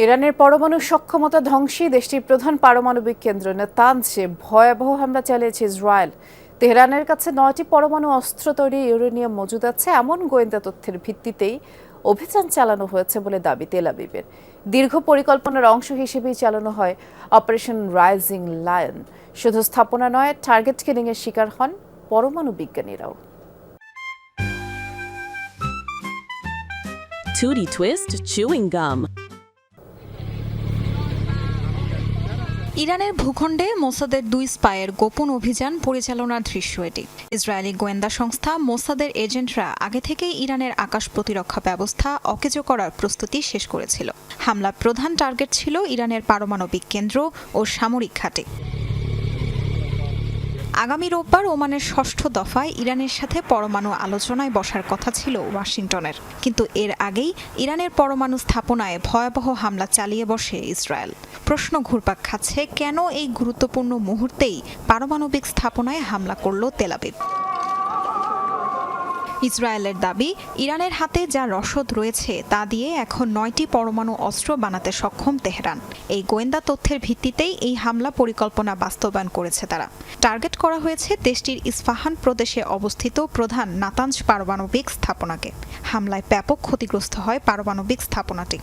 ইরানের পরমাণু সক্ষমতা ধ্বংসী দেশটির প্রধান পারমাণবিক কেন্দ্র নেতানজে ভয়াবহ হামলা চালিয়েছে ইসরায়েল। তেহরানের কাছে নয়টি পরমাণু অস্ত্র তৈরি ইউরেনিয়াম মজুদ আছে, এমন গোয়েন্দা তথ্যের ভিত্তিতেই অভিযান চালানো হয়েছে বলে দাবি তেল আবিবের। দীর্ঘ পরিকল্পনার অংশ হিসেবেই চালানো হয় অপারেশন রাইজিং লায়ন। শুধু স্থাপনা নয়, টার্গেট কিলিংয়ের শিকার হন পরমাণু বিজ্ঞানীরাও। Tootie Twist, chewing gum. ইরানের ভূখণ্ডে মোসাদের দুই স্পায়ের গোপন অভিযান পরিচালনার দৃশ্য এটি। ইসরায়েলি গোয়েন্দা সংস্থা মোসাদের এজেন্টরা আগে থেকেই ইরানের আকাশ প্রতিরক্ষা ব্যবস্থা অকেজ করার প্রস্তুতি শেষ করেছিল। হামলার প্রধান টার্গেট ছিল ইরানের পারমাণবিক কেন্দ্র ও সামরিক ঘাঁটি। আগামী রোববার ওমানের ষষ্ঠ দফায় ইরানের সাথে পরমাণু আলোচনায় বসার কথা ছিল ওয়াশিংটনের। কিন্তু এর আগেই ইরানের পরমাণু স্থাপনায় ভয়াবহ হামলা চালিয়ে বসে ইসরায়েল। প্রশ্ন ঘুরপাক খাচ্ছে, কেন এই গুরুত্বপূর্ণ মুহূর্তেই পারমাণবিক স্থাপনায় হামলা করল তেলাবিব ইসরায়েলের দাবি ইরানের হাতে যা রসদ রয়েছে তা দিয়ে এখন নয়টি পরমাণু অস্ত্র বানাতে সক্ষম তেহরান। এই গোয়েন্দা তথ্যের ভিত্তিতেই এই হামলা পরিকল্পনা বাস্তবায়ন করেছে তারা। টার্গেট করা হয়েছে দেশটির ইস্ফাহান প্রদেশে অবস্থিত প্রধান নাতাঞ্জ পারমাণবিক স্থাপনাকে। হামলায় ব্যাপক ক্ষতিগ্রস্ত হয় পারমাণবিক স্থাপনাটি।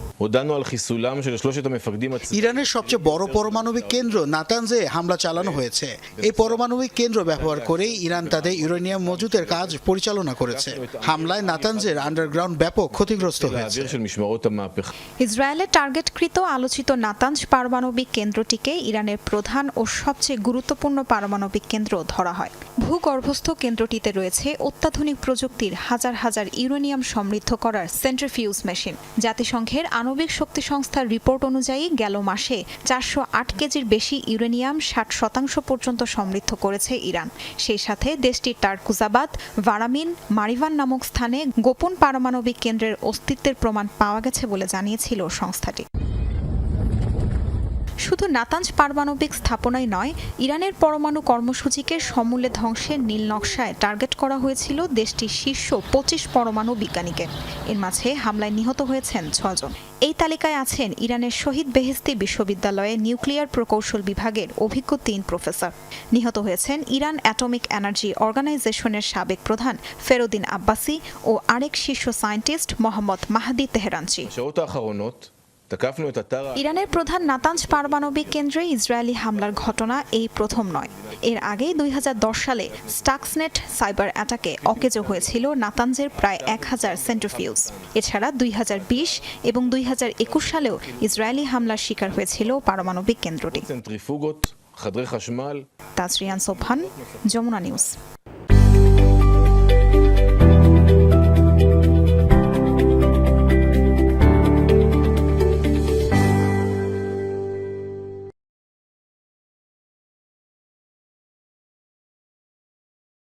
ইরানের সবচেয়ে বড় পারমাণবিক কেন্দ্র নাতানজে হামলা চালানো হয়েছে। এই পারমাণবিক কেন্দ্র ব্যবহার করেই ইরান তাদের ইউরেনিয়াম মজুতের কাজ পরিচালনা করেছে। হয়েছে। হামলায় নাতানজের আন্ডারগ্রাউন্ড ব্যাপক ক্ষতিগ্রস্ত হয়েছে। ইসরায়েলের টার্গেটকৃত আলোচিত নাতাঞ্জ পারমাণবিক কেন্দ্রটিকে ইরানের প্রধান ও সবচেয়ে গুরুত্বপূর্ণ পারমাণবিক কেন্দ্র ধরা হয়। ভূগর্ভস্থ কেন্দ্রটিতে রয়েছে অত্যাধুনিক প্রযুক্তির হাজার হাজার ইউরেনিয়াম সমৃদ্ধ করার সেন্ট্রিফিউজ মেশিন জাতিসংঘের আণবিক শক্তি সংস্থার রিপোর্ট অনুযায়ী গেল মাসে চারশো আট কেজির বেশি ইউরেনিয়াম ষাট শতাংশ পর্যন্ত সমৃদ্ধ করেছে ইরান। সেই সাথে দেশটির টারকুজাবাদ ভারামিন মারিভ মারিভান নামক স্থানে গোপন পারমাণবিক কেন্দ্রের অস্তিত্বের প্রমাণ পাওয়া গেছে বলে জানিয়েছিল সংস্থাটি। শুধু নাতাঞ্জ পারমাণবিক স্থাপনাই নয়, ইরানের পরমাণু কর্মসূচিকে সমূলে ধ্বংসের নীল নকশায় টার্গেট করা হয়েছিল দেশটির শীর্ষ পঁচিশ পরমাণু বিজ্ঞানীকে। এর মাঝে হামলায় নিহত হয়েছেন ছজন এই তালিকায় আছেন ইরানের শহীদ বেহেস্তি বিশ্ববিদ্যালয়ে নিউক্লিয়ার প্রকৌশল বিভাগের অভিজ্ঞ তিন প্রফেসর। নিহত হয়েছেন ইরান অ্যাটমিক এনার্জি অর্গানাইজেশনের সাবেক প্রধান ফেরুদ্দিন আব্বাসি ও আরেক শীর্ষ সায়েন্টিস্ট মোহাম্মদ মাহাদি তেহরানচি ইরানের প্রধান নাতাঞ্জ পারমাণবিক কেন্দ্রে ইসরায়েলি হামলার ঘটনা এই প্রথম নয়। এর আগে দুই সালে স্টাক্সনেট সাইবার অ্যাটাকে অকেজ হয়েছিল নাতাঞ্জের প্রায় এক হাজার সেন্ট্রোফিউজ। এছাড়া দুই হাজার বিশ এবং দুই হাজার একুশ সালেও ইসরায়েলি হামলার শিকার হয়েছিল পারমাণবিক কেন্দ্রটি। তাজরিয়ান সোফান যমুনা নিউজ।